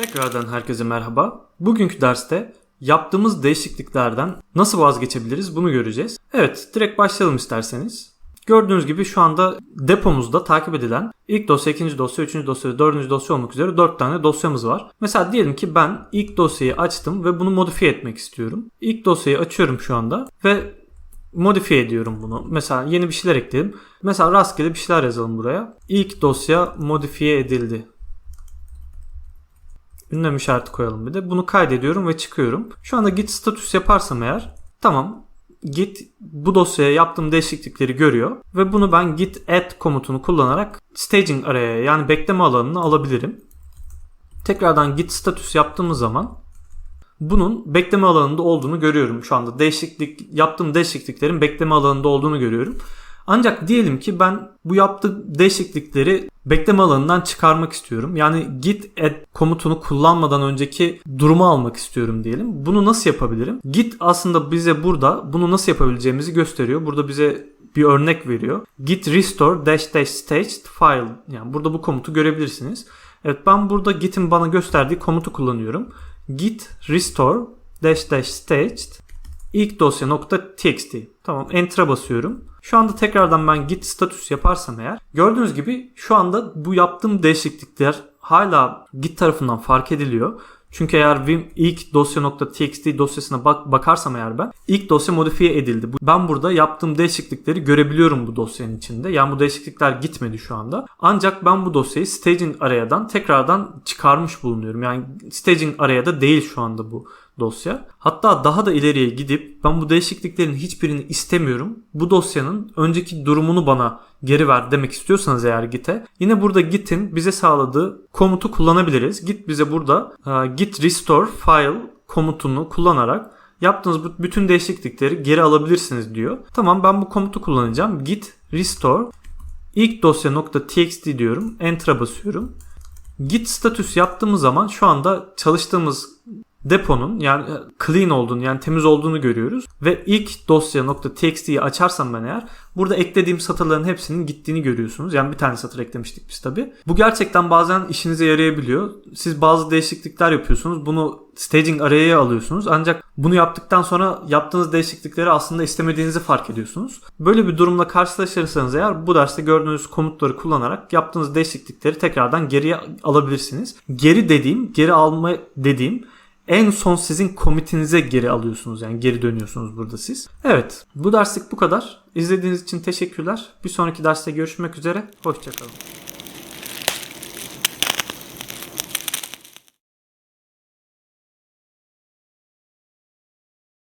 Tekrardan herkese merhaba. Bugünkü derste yaptığımız değişikliklerden nasıl vazgeçebiliriz bunu göreceğiz. Evet, direkt başlayalım isterseniz. Gördüğünüz gibi şu anda depomuzda takip edilen ilk dosya, ikinci dosya, üçüncü dosya, dördüncü dosya olmak üzere dört tane dosyamız var. Mesela diyelim ki ben ilk dosyayı açtım ve bunu modifiye etmek istiyorum. İlk dosyayı açıyorum şu anda ve modifiye ediyorum bunu. Mesela yeni bir şeyler ekledim. Mesela rastgele bir şeyler yazalım buraya. İlk dosya modifiye edildi. Ünlem işareti koyalım bir de. Bunu kaydediyorum ve çıkıyorum. Şu anda git status yaparsam eğer tamam git bu dosyaya yaptığım değişiklikleri görüyor ve bunu ben git add komutunu kullanarak staging araya yani bekleme alanına alabilirim. Tekrardan git status yaptığımız zaman bunun bekleme alanında olduğunu görüyorum şu anda. Değişiklik yaptığım değişikliklerin bekleme alanında olduğunu görüyorum. Ancak diyelim ki ben bu yaptığım değişiklikleri bekleme alanından çıkarmak istiyorum. Yani git add komutunu kullanmadan önceki durumu almak istiyorum diyelim. Bunu nasıl yapabilirim? Git aslında bize burada bunu nasıl yapabileceğimizi gösteriyor. Burada bize bir örnek veriyor. Git restore dash dash staged file. Yani burada bu komutu görebilirsiniz. Evet ben burada git'in bana gösterdiği komutu kullanıyorum. Git restore dash dash staged ilk dosya nokta txt. Tamam enter'a basıyorum. Şu anda tekrardan ben git status yaparsam eğer gördüğünüz gibi şu anda bu yaptığım değişiklikler hala git tarafından fark ediliyor. Çünkü eğer vim ilk dosya.txt dosyasına bak bakarsam eğer ben ilk dosya modifiye edildi. Ben burada yaptığım değişiklikleri görebiliyorum bu dosyanın içinde. Yani bu değişiklikler gitmedi şu anda. Ancak ben bu dosyayı staging arayadan tekrardan çıkarmış bulunuyorum. Yani staging arayada değil şu anda bu dosya. Hatta daha da ileriye gidip ben bu değişikliklerin hiçbirini istemiyorum. Bu dosyanın önceki durumunu bana geri ver demek istiyorsanız eğer git'e yine burada git'in bize sağladığı komutu kullanabiliriz. Git bize burada git restore file komutunu kullanarak yaptığınız bütün değişiklikleri geri alabilirsiniz diyor. Tamam ben bu komutu kullanacağım. Git restore ilk dosya.txt diyorum. Enter'a basıyorum. Git status yaptığımız zaman şu anda çalıştığımız deponun yani clean olduğunu yani temiz olduğunu görüyoruz. Ve ilk dosya .txt'yi açarsam ben eğer burada eklediğim satırların hepsinin gittiğini görüyorsunuz. Yani bir tane satır eklemiştik biz tabi. Bu gerçekten bazen işinize yarayabiliyor. Siz bazı değişiklikler yapıyorsunuz. Bunu staging araya alıyorsunuz. Ancak bunu yaptıktan sonra yaptığınız değişiklikleri aslında istemediğinizi fark ediyorsunuz. Böyle bir durumla karşılaşırsanız eğer bu derste gördüğünüz komutları kullanarak yaptığınız değişiklikleri tekrardan geriye alabilirsiniz. Geri dediğim, geri alma dediğim en son sizin komitinize geri alıyorsunuz. Yani geri dönüyorsunuz burada siz. Evet bu derslik bu kadar. İzlediğiniz için teşekkürler. Bir sonraki derste görüşmek üzere. Hoşçakalın.